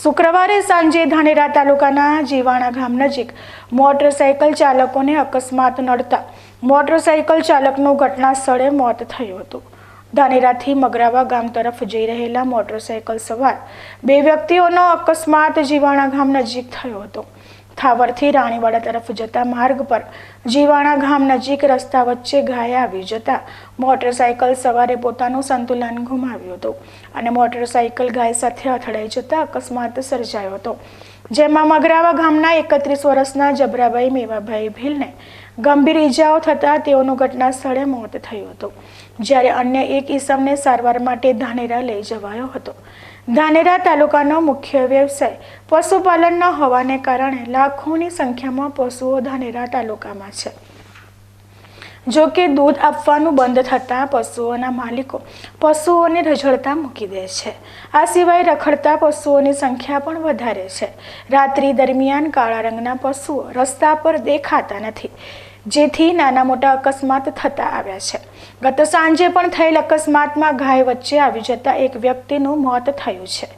શુક્રવારે સાંજે ધાનેરા તાલુકાના જીવાણા ગામ નજીક મોટરસાયકલ ચાલકોને અકસ્માત નડતા મોટરસાયકલ ચાલકનું ઘટના સ્થળે મોત થયું હતું. ધાનેરાથી મગરાવા ગામ તરફ જઈ રહેલા મોટરસાયકલ સવાર બે વ્યક્તિઓનો અકસ્માત જીવાણા ગામ નજીક થયો હતો. થાવરથી રાણીવાડા તરફ જતા માર્ગ પર જીવાણા ગામ નજીક રસ્તા વચ્ચે ગાય આવી જતા મોટરસાયકલ સવારે પોતાનું સંતુલન ગુમાવ્યું હતું અને મોટરસાયકલ ગાય સાથે અથડાઈ જતા અકસ્માત સર્જાયો હતો. જેમાં મગરાવા ગામના એકત્રીસ વર્ષના જબરાભાઈ મેવાભાઈ ભીલને ગંભીર ઈજાઓ થતાં તેઓનું ઘટના સ્થળે મોત થયું હતું. જ્યારે અન્ય એક ઈસમને સારવાર માટે ધાનેરા લઈ જવાયો હતો. ધાનેરા તાલુકાનો મુખ્ય વ્યવસાય પશુપાલનનો હોવાને કારણે લાખોની સંખ્યામાં પશુઓ ધાનેરા તાલુકામાં છે. જો કે દૂધ આપવાનું બંધ થતાં પશુઓના માલિકો પશુઓને રઝળતા મૂકી દે છે. આ સિવાય રખડતા પશુઓની સંખ્યા પણ વધારે છે. રાત્રિ દરમિયાન કાળા રંગના પશુઓ રસ્તા પર દેખાતા નથી, જેથી નાના મોટા અકસ્માત થતા આવ્યા છે. ગત સાંજે પણ થયેલ અકસ્માતમાં ગાય વચ્ચે આવી જતા એક વ્યક્તિનું મોત થયું છે.